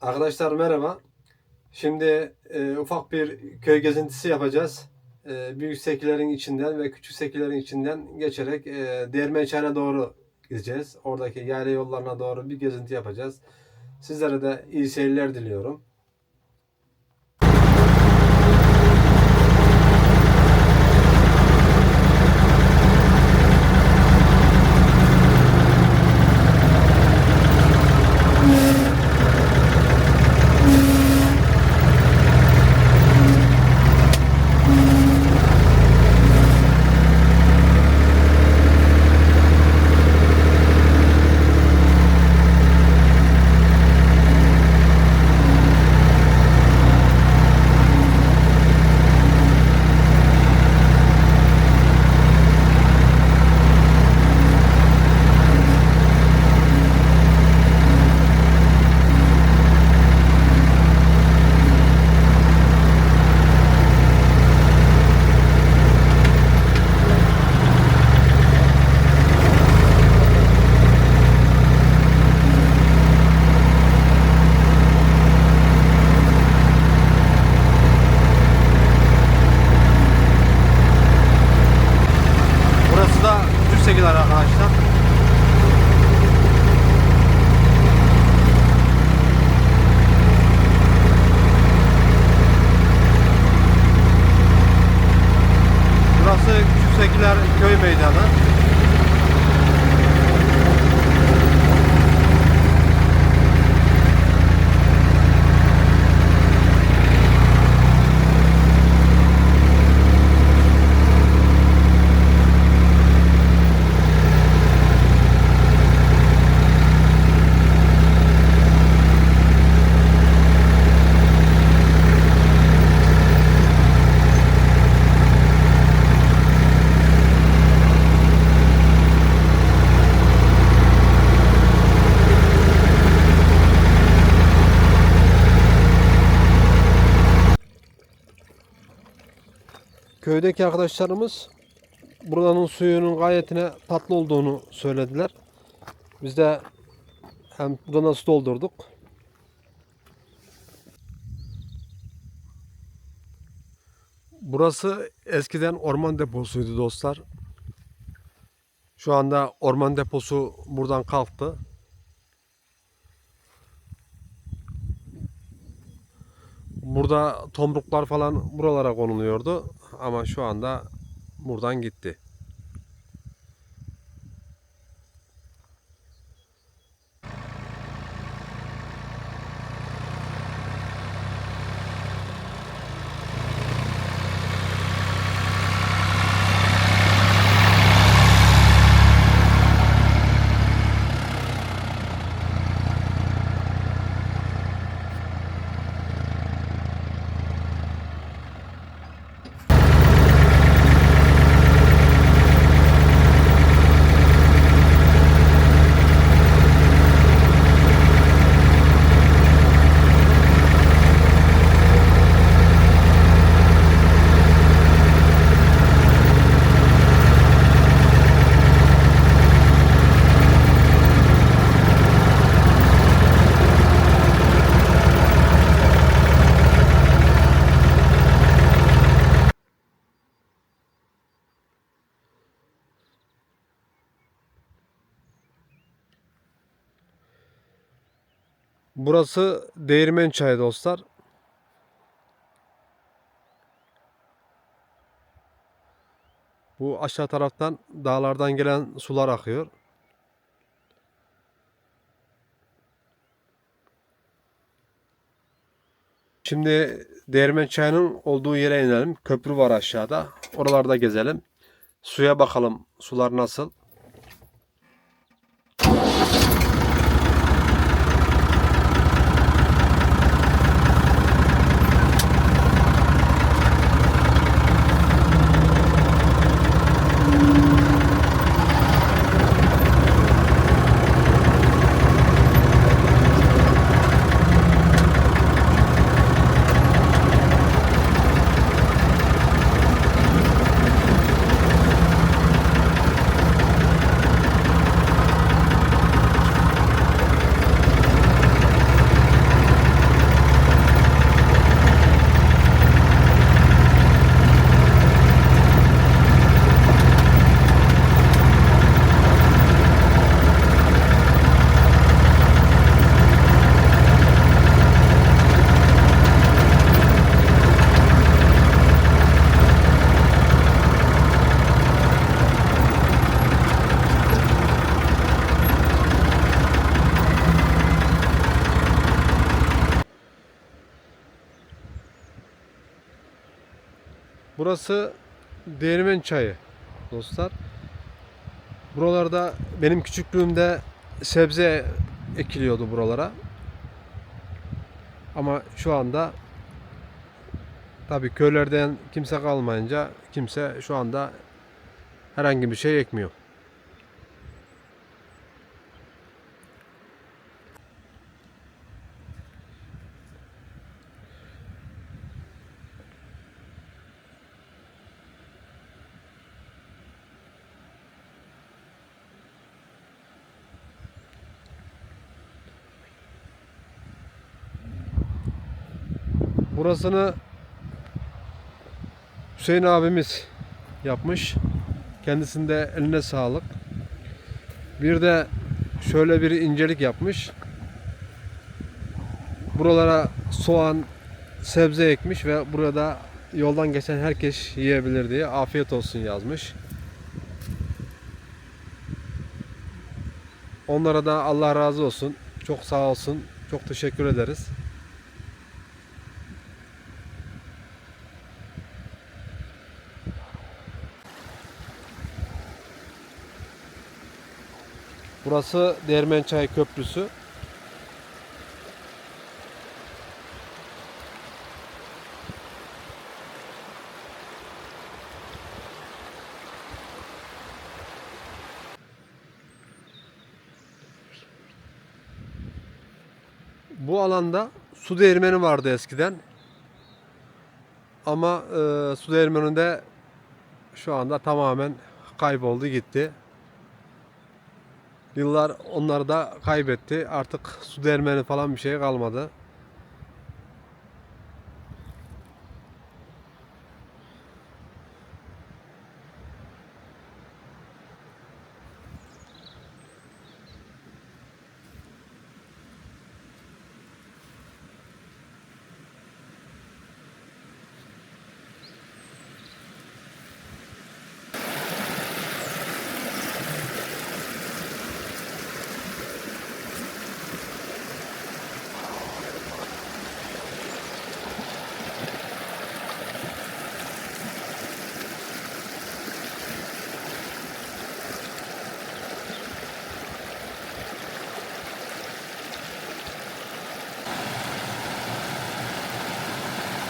Arkadaşlar merhaba. Şimdi e, ufak bir köy gezintisi yapacağız. E, büyük sekilerin içinden ve küçük sekilerin içinden geçerek e, Değirmençhan'a doğru gideceğiz. Oradaki yayla yollarına doğru bir gezinti yapacağız. Sizlere de iyi seyirler diliyorum. Burası da küçük sekiler arkadaşlar. Burası Küçük Sekiler köy meydanı. Köydeki arkadaşlarımız buranın suyunun gayetine tatlı olduğunu söylediler. Biz de hem buradan su doldurduk. Burası eskiden orman deposuydu dostlar. Şu anda orman deposu buradan kalktı. Burada tomruklar falan buralara konuluyordu ama şu anda buradan gitti. Burası Değirmen Çayı dostlar. Bu aşağı taraftan dağlardan gelen sular akıyor. Şimdi Değirmen Çayı'nın olduğu yere inelim. Köprü var aşağıda. Oralarda gezelim. Suya bakalım. Sular nasıl? Burası Değirmen Çayı dostlar. Buralarda benim küçüklüğümde sebze ekiliyordu buralara. Ama şu anda tabii köylerden kimse kalmayınca kimse şu anda herhangi bir şey ekmiyor. Burasını Hüseyin abimiz yapmış. Kendisinde eline sağlık. Bir de şöyle bir incelik yapmış. Buralara soğan, sebze ekmiş ve burada yoldan geçen herkes yiyebilir diye afiyet olsun yazmış. Onlara da Allah razı olsun. Çok sağ olsun. Çok teşekkür ederiz. Burası Değirmençay Köprüsü. Bu alanda su değirmeni vardı eskiden. Ama e, su değirmeninde şu anda tamamen kayboldu gitti. Yıllar onları da kaybetti. Artık su değirmeni falan bir şey kalmadı.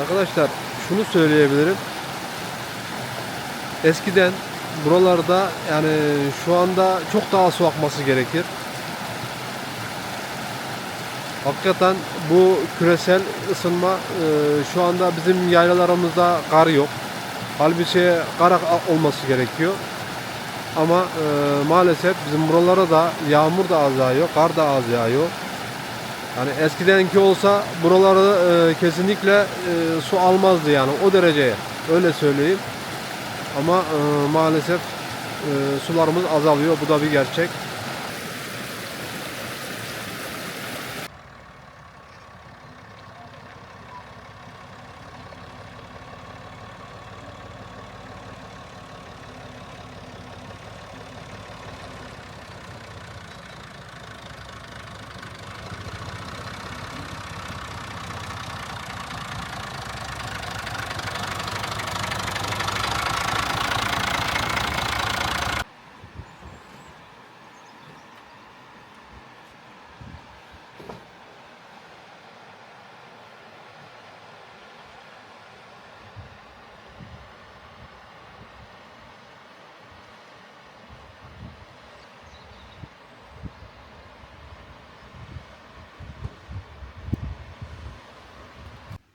Arkadaşlar şunu söyleyebilirim. Eskiden buralarda yani şu anda çok daha su akması gerekir. Hakikaten bu küresel ısınma e, şu anda bizim yaylalarımızda kar yok. Halbuki kar olması gerekiyor. Ama e, maalesef bizim buralara da yağmur da az yağıyor, kar da az yağıyor. Yani eskidenki olsa buralarda e, kesinlikle e, su almazdı yani o dereceye öyle söyleyeyim. Ama e, maalesef e, sularımız azalıyor bu da bir gerçek.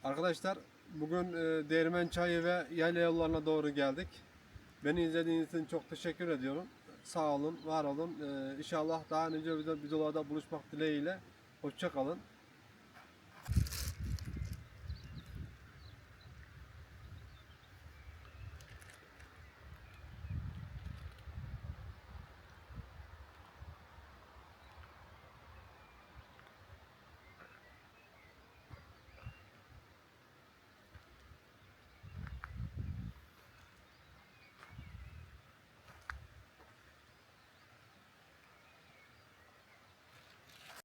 Arkadaşlar bugün e, Değirmen Çayı ve Yayla yollarına doğru geldik. Beni izlediğiniz için çok teşekkür ediyorum. Sağ olun, var olun. E, inşallah daha nice videolarda buluşmak dileğiyle. Hoşça kalın.